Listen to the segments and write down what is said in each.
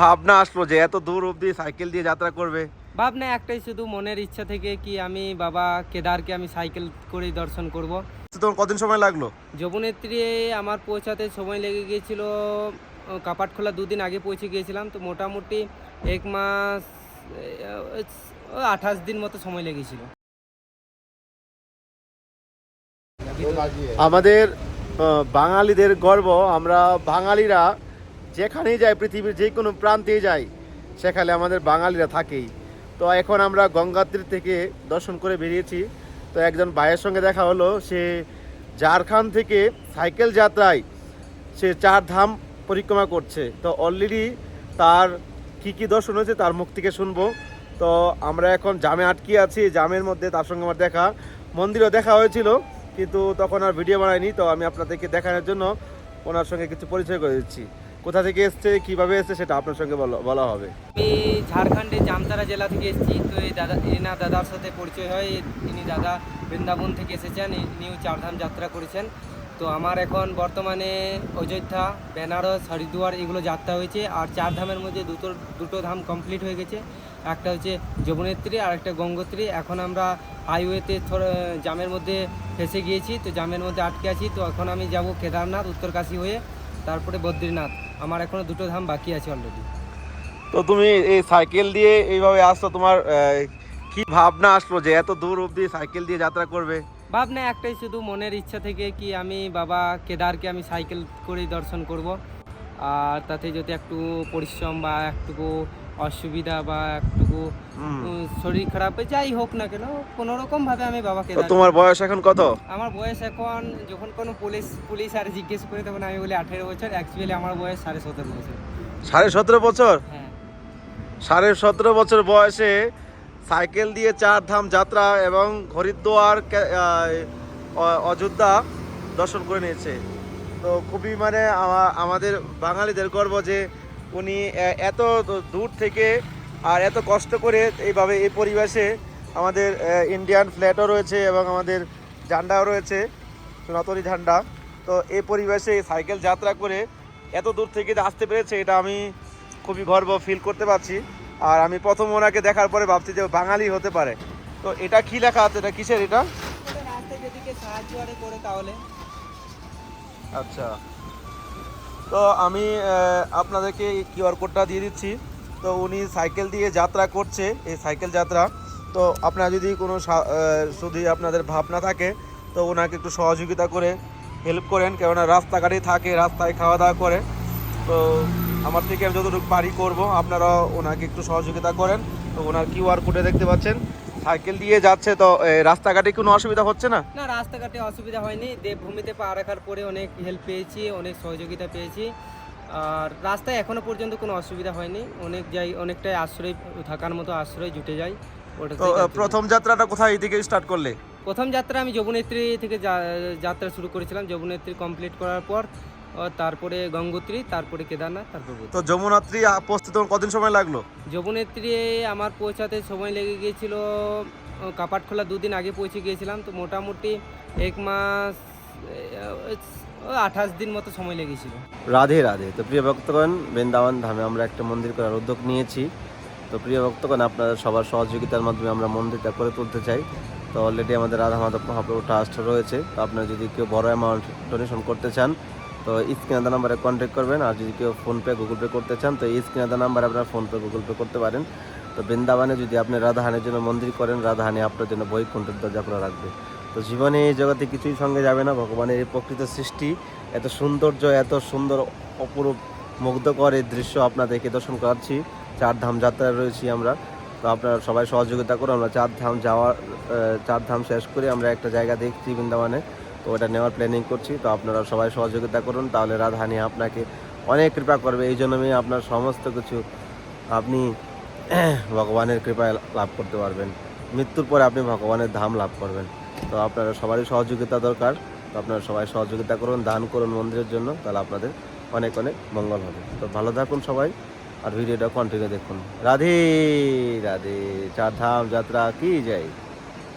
ভাবনা আসলো যে এত দূর অবধি সাইকেল দিয়ে যাত্রা করবে। ভাবনা একটাই শুধু মনের ইচ্ছা থেকে কি আমি বাবা কেদারকে আমি সাইকেল করেই দর্শন করব। তোমার কদিন সময় লাগল? যমুনেত্রী আমার পৌঁছাতে সময় লেগে গিয়েছিল কাপাটখোলা দুদিন আগে পৌঁছে গিয়েছিলাম তো মোটামুটি এক মাস আঠাশ দিন মতো সময় লেগেছিল। আমাদের বাঙালিদের গর্ব আমরা বাঙালিরা যেখানেই যাই পৃথিবীর যে কোনো প্রান্তেই যাই সেখানে আমাদের বাঙালিরা থাকেই। তো এখন আমরা গঙ্গাত্রী থেকে দর্শন করে বেরিয়েছি। তো একজন ভাইয়ের সঙ্গে দেখা হলো, সে ঝাড়খণ্ড থেকে সাইকেল যাত্রায় সে চার ধাম পরিক্রমা করছে। তো অলরেডি তার কি কি দর্শন হয়েছে তার মুখ থেকে শুনব। তো আমরা এখন জামে আটকে আছি, জামের মধ্যে তার সঙ্গে আমার দেখা, মন্দিরও দেখা হয়েছিল, কিন্তু তখন আর ভিডিও বানাইনি তো আমি আপনাদেরকে দেখানোর জন্য ওনার সঙ্গে কিছু পরিচয় করে দিচ্ছি। কোথা থেকে এসছে, কীভাবে এসছে সেটা আপনার সঙ্গে বলা- হবে। আমি ঝাড়খণ্ডের জামতারা জেলা থেকে এসেছি। তো এই দাদা এনা দাদার সাথে পরিচয় হয়। তিনি দাদা বৃন্দাবন থেকে এসেছেন। ইনিও চারধাম যাত্রা করেছেন। তো আমার এখন বর্তমানে অযোধ্যা, বেনারস, হরিদ্বার এগুলো যাত্রা হয়েছে। আর চার ধামের মধ্যে দুটো দুটো ধাম কমপ্লিট হয়ে গেছে। একটা হচ্ছে যমুনেত্রী, আর একটা গঙ্গোত্রী। এখন আমরা হাইওয়েতে জামের মধ্যে ফেসে গিয়েছি। তো জামের মধ্যে আটকে আছি। তো এখন আমি যাব কেদারনাথ, উত্তরকাশী হয়ে। তারপরে বদ্রীনাথ। আমার এখনও দুটো ধাম বাকি আছে অলরেডি তো তুমি এই সাইকেল দিয়ে এইভাবে আসছো তোমার কি ভাবনা আসলো যে এত দূর অবধি সাইকেল দিয়ে যাত্রা করবে? ভাবনা একটাই শুধু মনের ইচ্ছা থেকে কি আমি বাবা কেদারকে আমি সাইকেল করেই দর্শন করব। আর তাতে যদি একটু পরিশ্রম বা একটুকু অসুবিধা বা একটুকু শরীর খারাপ যাই হোক না কেন কোনো রকম ভাবে আমি বাবাকে তোমার বয়স এখন কত? আমার বয়স এখন যখন কোনো পুলিশ পুলিশ আর জিজ্ঞেস করে তখন আমি বলি আঠেরো বছর অ্যাকচুয়ালি আমার বয়স সাড়ে সতেরো বছর। সাড়ে সতেরো বছর? হ্যাঁ। সাড়ে সতেরো বছর বয়সে সাইকেল দিয়ে চার ধাম যাত্রা এবং হরিদ্বার অযোধ্যা দর্শন করে নিয়েছে। তো খুবই মানে আমাদের বাঙালিদের গর্ব যে উনি এত দূর থেকে আর এত কষ্ট করে এইভাবে এই পরিবেশে আমাদের ইন্ডিয়ান ফ্ল্যাটও রয়েছে এবং আমাদের ঝান্ডাও রয়েছে, সনাতনী ঝান্ডা। তো এই পরিবেশে সাইকেল যাত্রা করে এত দূর থেকে আসতে পেরেছে, এটা আমি খুবই গর্ব ফিল করতে পারছি। আর আমি প্রথম ওনাকে দেখার পরে ভাবছি যে বাঙালি হতে পারে। তো এটা কি লেখা আছে? এটা কিসের এটা? সাহায্য করে তাহলে। আচ্ছা। তো আমি আপনাদেরকে কিউআর কোডটা দিয়ে দিচ্ছি। তো উনি সাইকেল দিয়ে যাত্রা করছে, এই সাইকেল যাত্রা। তো আপনারা যদি কোনো যদি আপনাদের ভাবনা থাকে, তো ওনাকে একটু সহযোগিতা করে হেল্প করেন। কেননা রাস্তাঘাটেই থাকে, রাস্তায় খাওয়া দাওয়া করে। তো আমার থেকে আমি যতটুকু পারি করব আপনারা ওনাকে একটু সহযোগিতা করেন। তো ওনার কিউআর কোডে দেখতে পাচ্ছেন। সাইকেল দিয়ে যাচ্ছে তো রাস্তাঘাটে কোনো অসুবিধা হচ্ছে না? না রাস্তাঘাটে অসুবিধা হয়নি। দেবভূমিতে পা রাখার পরে অনেক হেল্প পেয়েছি অনেক সহযোগিতা পেয়েছি। আর রাস্তায় এখনও পর্যন্ত কোনো অসুবিধা হয়নি। অনেক যাই অনেকটাই আশ্রয় থাকার মতো আশ্রয় জুটে যায়। ওটা প্রথম যাত্রাটা কোথায় থেকে স্টার্ট করলে? প্রথম যাত্রা আমি যমুনেত্রী থেকে যা- যাত্রা শুরু করেছিলাম। যমুনেত্রী কমপ্লিট করার পর তারপরে গঙ্গোত্রী তারপরে কেদারনাথ তারপর তো যমুনাত্রী পৌঁছতে তোমার কদিন সময় লাগল? যমুনেত্রী আমার পৌঁছাতে সময় লেগে গিয়েছিল কাপাটখোলা দুদিন আগে পৌঁছে গিয়েছিলাম। তো মোটামুটি এক মাস আঠাশ দিন মতো সময় লেগেছিল। রাধে রাধে। তো প্রিয় ভক্তগণ বৃন্দাবন ধামে আমরা একটা মন্দির করার উদ্যোগ নিয়েছি। তো প্রিয় ভক্তগণ আপনাদের সবার সহযোগিতার মাধ্যমে আমরা মন্দিরটা করে তুলতে চাই। তো অলরেডি আমাদের রাধা মাধব মহাপ্রভু ট্রাস্ট রয়েছে। তো আপনারা যদি কেউ বড় অ্যামাউন্ট ডোনেশন করতে চান তো স্ক্রিনে নাম্বারে কন্ট্যাক্ট করবেন। আর যদি কেউ ফোনপে গুগল পে করতে চান তো এই স্ক্রিনে নাম্বারে আপনারা ফোনপে গুগল পে করতে পারেন। তো বৃন্দাবনে যদি আপনি রাধাহানের জন্য মন্দির করেন রাধাহানি আপনার জন্য বই বৈকুণ্ঠের দরজা খোলা রাখবে। তো জীবনে এই জগতে কিছুই সঙ্গে যাবে না। ভগবানের এই প্রকৃত সৃষ্টি এত সৌন্দর্য এত সুন্দর অপরূপ মুগ্ধকর এই দৃশ্য আপনাদেরকে দর্শন করাচ্ছি। চার ধাম যাত্রায় রয়েছি আমরা। তো আপনারা সবাই সহযোগিতা করুন। আমরা চার ধাম যাওয়ার আহ, চার ধাম শেষ করে আমরা একটা জায়গা দেখছি বৃন্দাবনে। তো ওটা নেওয়ার প্ল্যানিং করছি। তো আপনারা সবাই সহযোগিতা করুন, তাহলে রাধাহানি আপনাকে অনেক কৃপা করবে। এই জন্য আমি আপনার সমস্ত কিছু আপনি ভগবানের কৃপায় লাভ করতে পারবেন। মৃত্যুর পরে আপনি ভগবানের ধাম লাভ করবেন। তো আপনারা সবারই সহযোগিতা দরকার। তো আপনারা সবাই সহযোগিতা করুন, দান করুন মন্দিরের জন্য, তাহলে আপনাদের অনেক অনেক মঙ্গল হবে। তো ভালো থাকুন সবাই, আর ভিডিওটা কন্টিনিউ দেখুন। রাধে রাধে, চার ধাম যাত্রা, কি যাই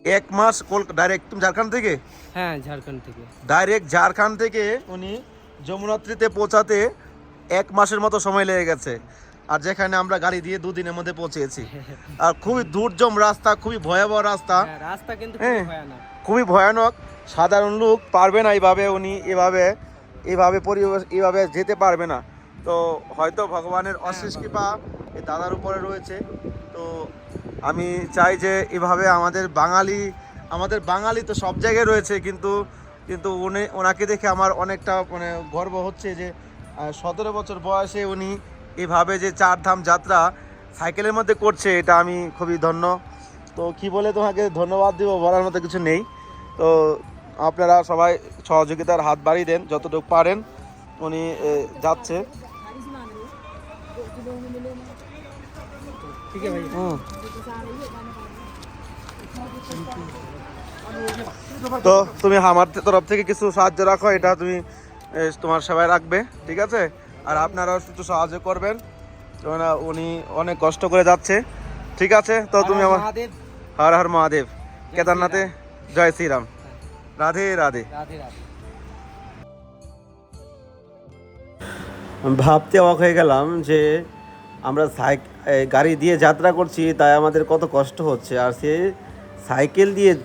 এক মাস ডাইরেক্ট তুমি ঝাড়খণ্ড থেকে? হ্যাঁ ঝাড়খণ্ড থেকে। ডাইরেক্ট ঝাড়খণ্ড থেকে উনি যমুনাত্রীতে পৌঁছাতে এক মাসের মতো সময় লেগে গেছে। আর যেখানে আমরা গাড়ি দিয়ে দুদিনের মধ্যে পৌঁছেছি। আর খুবই দুর্জম রাস্তা খুবই ভয়াবহ রাস্তা। হ্যাঁ, রাস্তা কিন্তু হ্যাঁ। খুবই ভয়ানক। সাধারণ লোক পারবে না এইভাবে উনি এভাবে এভাবে পরিবেশ এইভাবে যেতে পারবে না। তো হয়তো ভগবানের অশেষ কৃপা এই দাদার উপরে রয়েছে। তো আমি চাই যে এভাবে আমাদের বাঙালি আমাদের বাঙালি তো সব জায়গায় রয়েছে, কিন্তু কিন্তু উনি, ওনাকে দেখে আমার অনেকটা মানে গর্ব হচ্ছে যে সতেরো বছর বয়সে উনি এভাবে যে চার ধাম যাত্রা সাইকেলের মধ্যে করছে, এটা আমি খুবই ধন্য। তো কি বলে তোমাকে ধন্যবাদ দিব, বলার মতো কিছু নেই। তো আপনারা সবাই সহযোগিতার হাত বাড়িয়ে দেন, যতটুকু পারেন। উনি যাচ্ছে। ঠিক আছে ভাই তো তুমি আমার তরফ থেকে কিছু সাহায্য রাখো এটা তুমি তোমার সেবায় রাখবে ঠিক আছে? আর আপনারাও একটু সাহায্য করবেন। কেননা উনি অনেক কষ্ট করে যাচ্ছে ঠিক আছে? তো তুমি আমার হর হর মহাদেব। কেদারনাথে জয় শ্রীরাম। রাধে রাধে। ভাবতে অবাক হয়ে গেলাম যে আমরা গাড়ি দিয়ে যাত্রা করছি, তাই আমাদের কত কষ্ট হচ্ছে। আর সে সাইকেল দিয়ে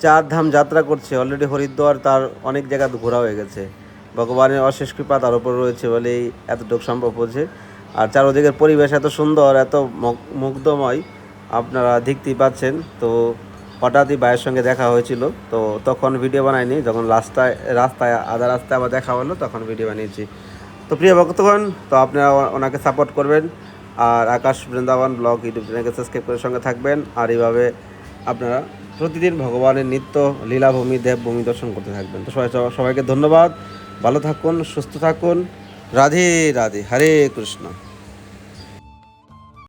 চার ধাম যাত্রা করছে। অলরেডি হরিদ্বার তার অনেক জায়গা ঘোরা হয়ে গেছে। ভগবানের অশেষ কৃপা তার উপর রয়েছে বলেই এতটুকু সম্ভব হচ্ছে। আর চারোদিকের পরিবেশ এত সুন্দর, এত মগ- মুগ্ধময়, আপনারা দেখতেই পাচ্ছেন। তো হঠাৎই ভাইয়ের সঙ্গে দেখা হয়েছিল। তো তখন ভিডিও বানাইনি, যখন রাস্তায় রাস্তায় আধা রাস্তায় আবার দেখা হলো, তখন ভিডিও বানিয়েছি। তো প্রিয় ভক্তগণ, তো আপনারা ওনাকে সাপোর্ট করবেন। আর আকাশ বৃন্দাবন ব্লগ ইউটিউব চ্যানেলকে সাবস্ক্রাইব করে সঙ্গে থাকবেন। আর এইভাবে আপনারা প্রতিদিন ভগবানের নিত্য লীলাভূমি, দেবভূমি দর্শন করতে থাকবেন। তো সবাই সবাইকে ধন্যবাদ। ভালো থাকুন, সুস্থ থাকুন। রাধে রাধে। হরে কৃষ্ণ।